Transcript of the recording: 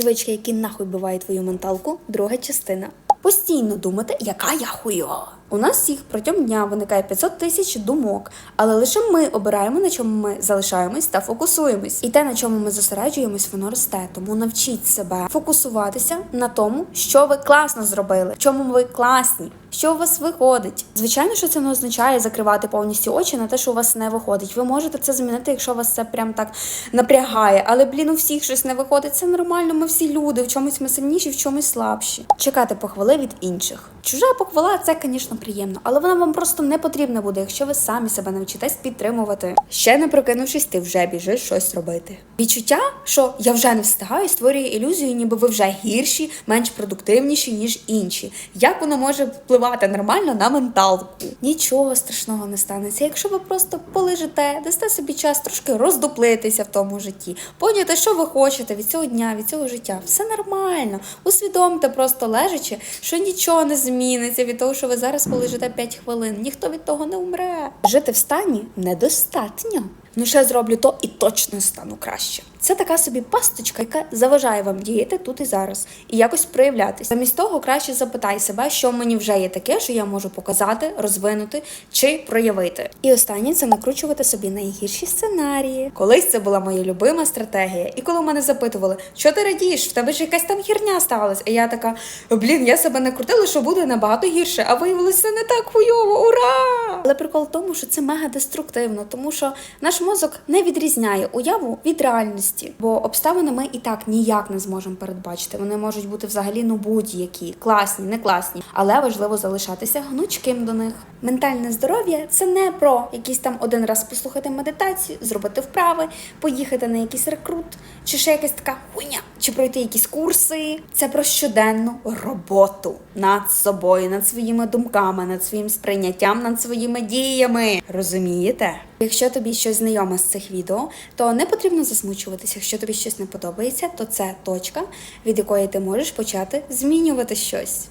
звички, які нахуй бивають твою менталку, друга частина. Постійно думати, яка я хуйова. У нас всіх протягом дня виникає 500 тисяч думок, але лише ми обираємо, на чому ми залишаємось та фокусуємось. І те, на чому ми зосереджуємось, воно росте. Тому навчіть себе фокусуватися на тому, що ви класно зробили, в чому ви класні, що у вас виходить. Звичайно, що це не означає закривати повністю очі на те, що у вас не виходить. Ви можете це змінити, якщо вас це прям так напрягає. Але блін, у всіх щось не виходить. Це нормально. Ми всі люди. В чомусь ми сильніші, в чомусь слабші. Чекати похвали від інших. Чужа похвала це, звісно, приємно, але вона вам просто не потрібна буде, якщо ви самі себе навчитесь підтримувати. Ще не прокинувшись, ти вже біжиш щось робити. Відчуття, що я вже не встигаю, створює ілюзію, ніби ви вже гірші, менш продуктивніші, ніж інші. Як воно може впливати нормально на менталку? Нічого страшного не станеться, якщо ви просто полежите, дасте собі час трошки роздуплитися в тому житті, поняти, що ви хочете від цього дня, від цього життя. Все нормально. Усвідомте просто лежачи, що нічого не зміниться від того, що ви зараз полежите 5 хвилин. Ніхто від того не умре. Жити в стані недостатньо. Ну, ще зроблю то і точно стану краще. Це така собі пасточка, яка заважає вам діяти тут і зараз і якось проявлятись. Замість того краще запитай себе, що мені вже є таке, що я можу показати, розвинути чи проявити. І останнє це накручувати собі найгірші сценарії. Колись це була моя любима стратегія. І коли мене запитували, що ти радієш, в тебе ж якась там херня сталася. А я така, блін, я себе не крутила, що буде набагато гірше, а виявилося не так хуйово. Ура! Але прикол в тому, що це мега деструктивно, тому що наш мозок не відрізняє уяву від реальності, бо обставини ми і так ніяк не зможемо передбачити. Вони можуть бути взагалі ну будь-які, класні, не класні, але важливо залишатися гнучким до них. Ментальне здоров'я це не про якийсь там один раз послухати медитацію, зробити вправи, поїхати на якийсь рекрут, чи ще якась така хуйня, чи пройти якісь курси. Це про щоденну роботу над собою, над своїми думками, над своїм сприйняттям, над своїми діями. Розумієте? Якщо тобі щось знайоме з цих відео, то не потрібно засмучуватися. Якщо тобі щось не подобається, то це точка, від якої ти можеш почати змінювати щось.